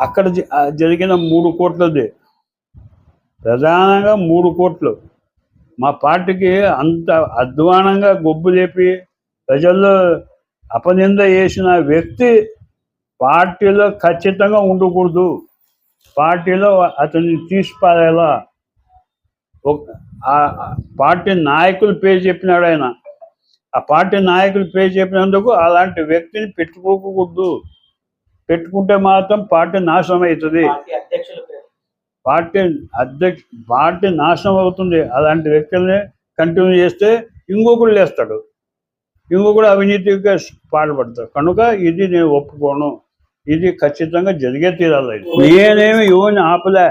అక్కడ జ- జరిగిన మూడు కోట్లది. ప్రధానంగా మూడు కోట్లు. మా పార్టీకి అంత అధ్వానంగా గొబ్బు లేపి ప్రజల్లో అపనింద చేసిన వ్యక్తి పార్టీలో ఖచ్చితంగా ఉండకూడదు. పార్టీలో అతన్ని తీసిపారేలా. పార్టీ నాయకులు పేరు చెప్పినాడు ఆయన. ఆ పార్టీ నాయకులు పేరు చెప్పినందుకు అలాంటి వ్యక్తిని పెట్టుకోకూడదు. పెట్టుకుంటే మాత్రం పార్టీ నాశనం అవుతుంది. పార్టీ అధ్యక్ష పార్టీ నాశనం అవుతుంది. అలాంటి వ్యక్తుల్ని కంటిన్యూ చేస్తే ఇంకొకడు లేస్తాడు. ఇంకొకడు అవినీతిగా పాల్పడతాడు. కనుక ఇది నేను ఒప్పుకోను. ఇది ఖచ్చితంగా జరిగే తీరాలి. నేనేమి యువని ఆపలే.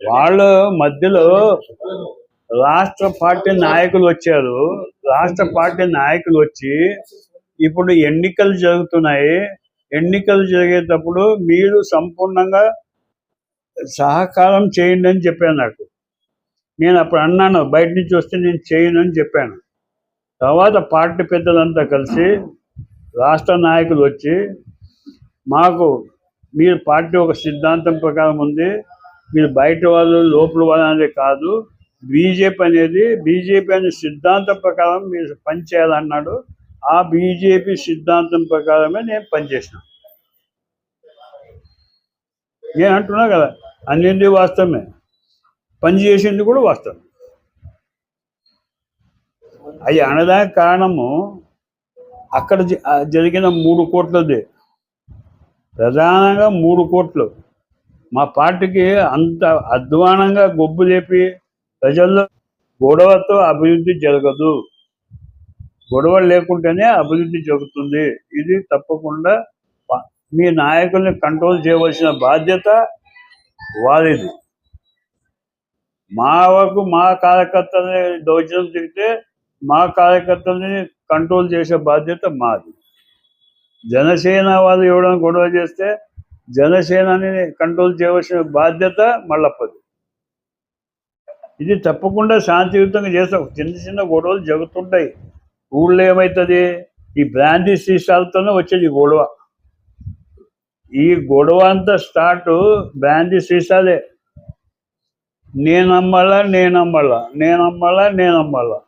వాళ్ళ మధ్యలో రాష్ట్ర పార్టీ నాయకులు వచ్చారు. రాష్ట్ర పార్టీ నాయకులు వచ్చి ఇప్పుడు ఎన్నికలు జరుగుతున్నాయి. ఎన్నికలు జరిగేటప్పుడు మీరు సంపూర్ణంగా సహకారం చేయండి అని చెప్పాను నాకు. నేను అప్పుడు అన్నాను బయట నుంచి వస్తే నేను చేయను అని చెప్పాను. తర్వాత పార్టీ పెద్దలంతా కలిసి రాష్ట్ర నాయకులు వచ్చి మాకు మీరు పార్టీ ఒక సిద్ధాంతం ప్రకారం ఉంది మీరు బయట వాళ్ళు లోపల వాళ్ళు అనేది కాదు బీజేపీ అనేది బీజేపీ అనే సిద్ధాంతం ప్రకారం మీరు పనిచేయాలన్నాడు. ఆ బీజేపీ సిద్ధాంతం ప్రకారమే నేను పనిచేసిన. నేను అంటున్నా కదా అన్నింటి వాస్తవమే. పని చేసింది కూడా వాస్తవం. అవి అనడానికి కారణము అక్కడ జ- జరిగిన మూడు కోట్లది. ప్రధానంగా మూడు కోట్లు. మా పార్టీకి అంత అధ్వానంగా గొబ్బు లేపి ప్రజల్లో గొడవతో అభివృద్ధి జరగదు. గొడవలు లేకుంటేనే అభివృద్ధి జరుగుతుంది. ఇది తప్పకుండా మీ నాయకుల్ని కంట్రోల్ చేయవలసిన బాధ్యత వారిది. మా వరకు మా కార్యకర్తల్ని దౌర్జన్యం తిరిగితే మా కార్యకర్తల్ని కంట్రోల్ చేసే బాధ్యత మాది. జనసేన వాళ్ళు ఎవడైనా గొడవ చేస్తే జనసేనని కంట్రోల్ చేయవలసిన బాధ్యత మళ్ళప్పది. ఇది తప్పకుండా శాంతియుతంగా చేస్తాం. చిన్న చిన్న గొడవలు జరుగుతుంటాయి. ఊళ్ళో ఏమవుతుంది ఈ బ్రాంతి సీసాలతోనే వచ్చేది గొడవ. ఈ గొడవ అంతా స్టార్ట్ బ్రాంతి సీసాలే నేను అమ్మాలా నేను అమ్మాలా నేను అమ్మాలా నేను అమ్మాలా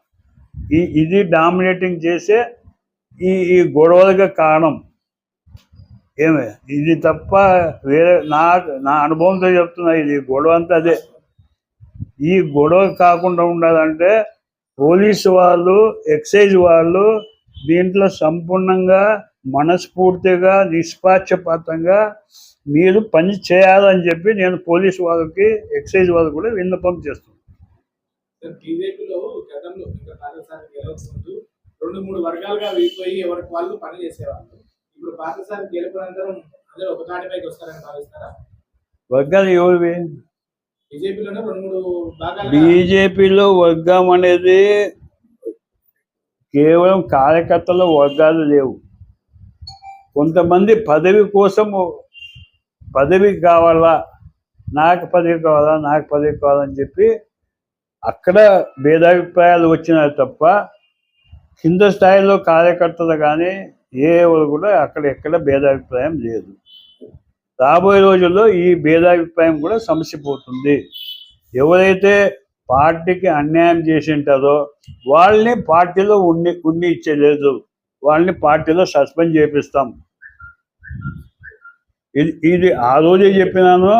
ఈ ఇది డామినేటింగ్ చేసే ఈ ఈ గొడవలకు కారణం. ఏమే? ఇది తప్ప వేరే నా నా అనుభవంతో చెప్తున్నా ఇది గొడవ అంతా అదే. ఈ గొడవ కాకుండా ఉండాలంటే పోలీసు వాళ్ళు ఎక్సైజ్ వాళ్ళు దీంట్లో సంపూర్ణంగా మనస్ఫూర్తిగా నిష్పాక్షపాతంగా మీరు పని చేయాలని చెప్పి నేను పోలీసు వాళ్ళకి ఎక్సైజ్ వాళ్ళకి కూడా విన్నపం చేస్తున్నాను బీజేపీలో గతంలో ఇంకా పాకిస్తాన్ గెలవక ముందు రెండు మూడు వర్గాలుగా విడిపోయి ఎవరికి వాళ్ళు పని చేసేవాళ్ళు. ఇప్పుడు పాకిస్తాన్ గెలుపునంతరం అందరూ ఒక తాటిపైకి వస్తారని భావిస్తారా? వర్గాలు ఎవరివి బీజేపీలోనే రెండు మూడు భాగాలుగా బీజేపీలో వర్గం అనేది కేవలం కార్యకర్తల వర్గాలు లేవు. కొంతమంది పదవి కోసం పదవి కావాలా నాకు పదవి కావాలా నాకు పదవి కావాలని చెప్పి అక్కడ భేదాభిప్రాయాలు వచ్చినాయి తప్ప కింద స్థాయిలో కార్యకర్తలు కానీ ఏ కూడా అక్కడ ఎక్కడ భేదాభిప్రాయం లేదు. రాబోయే రోజుల్లో ఈ భేదాభిప్రాయం కూడా సమస్య పోతుంది ఎవరైతే పార్టీకి అన్యాయం చేసి ఉంటారో వాళ్ళని పార్టీలో ఉండి ఉండి ఇచ్చేలేదు. వాళ్ళని పార్టీలో సస్పెండ్ చేపిస్తాం. ఇది ఇది ఆ రోజే చెప్పినాను.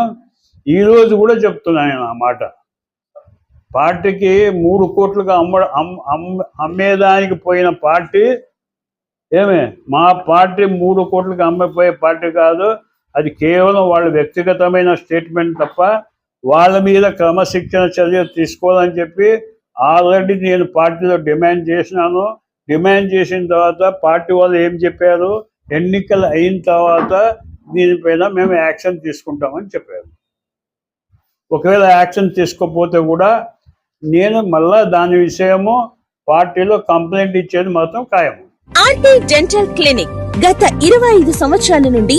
ఈ రోజు కూడా చెప్తున్నాను నేను ఆ మాట. పార్టీకి మూడు కోట్లుగా అమ్మ అమ్మేదానికి పోయిన పార్టీ ఏమే? మా పార్టీ మూడు కోట్లకు అమ్మపోయే పార్టీ కాదు. అది కేవలం వాళ్ళ వ్యక్తిగతమైన స్టేట్మెంట్ తప్ప వాళ్ళ మీద క్రమశిక్షణ చర్యలు తీసుకోవాలని చెప్పి ఆల్రెడీ నేను పార్టీలో డిమాండ్ చేసినాను. డిమాండ్ చేసిన తర్వాత పార్టీ వాళ్ళు ఏం చెప్పారు? ఎన్నికలు అయిన తర్వాత దీనిపైన మేము యాక్షన్ తీసుకుంటామని చెప్పారు. ఒకవేళ యాక్షన్ తీసుకోకపోతే కూడా నేను మళ్ళా దాని విషయము పార్టీలో కంప్లైంట్ ఇచ్చేది మాత్రం ఖాయం ఆర్టీ డెంటల్ క్లినిక్ గత ఇరవై ఐదు సంవత్సరాల నుండి